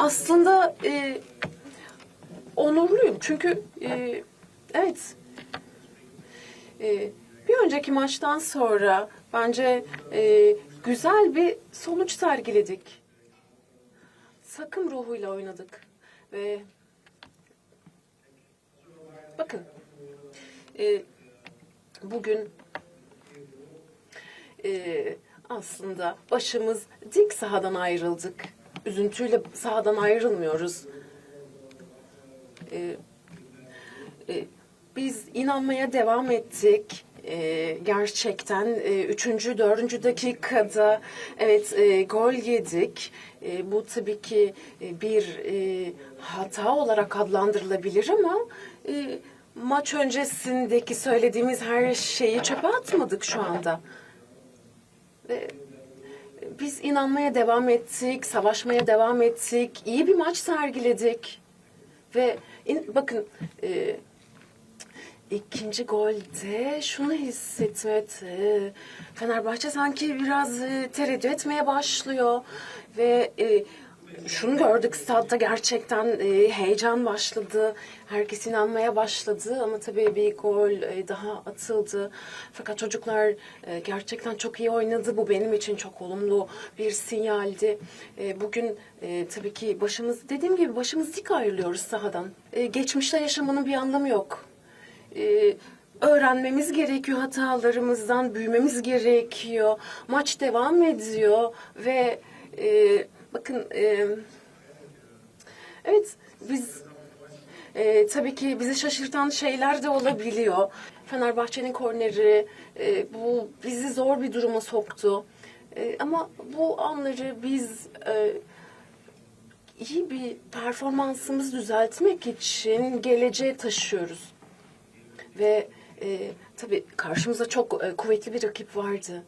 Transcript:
aslında e, onurluyum çünkü e, evet e, bir önceki maçtan sonra bence e, güzel bir sonuç sergiledik. Takım ruhuyla oynadık ve bakın e, bugün e, aslında başımız dik sahadan ayrıldık. Üzüntüyle sahadan ayrılmıyoruz. E, e, biz inanmaya devam ettik. E, gerçekten e, üçüncü, dördüncü dakikada evet e, gol yedik. E, bu tabii ki e, bir e, hata olarak adlandırılabilir ama e, maç öncesindeki söylediğimiz her şeyi çöpe atmadık şu anda. Ve biz inanmaya devam ettik, savaşmaya devam ettik, iyi bir maç sergiledik. Ve in- bakın e, ikinci golde şunu hissettim. Evet, e, Fenerbahçe sanki biraz e, tereddüt etmeye başlıyor. Ve e, şunu gördük statta gerçekten e, heyecan başladı. Herkes inanmaya başladı ama tabii bir gol e, daha atıldı. Fakat çocuklar e, gerçekten çok iyi oynadı. Bu benim için çok olumlu bir sinyaldi. E, bugün e, tabii ki başımız dediğim gibi başımız dik ayrılıyoruz sahadan. E, geçmişte yaşamanın bir anlamı yok. E, öğrenmemiz gerekiyor hatalarımızdan, büyümemiz gerekiyor. Maç devam ediyor ve e, bakın e, evet biz e, tabii ki bizi şaşırtan şeyler de olabiliyor. Fenerbahçe'nin korneri e, bu bizi zor bir duruma soktu. E, ama bu anları biz e, iyi bir performansımızı düzeltmek için geleceğe taşıyoruz. Ve e, tabii karşımızda çok e, kuvvetli bir rakip vardı.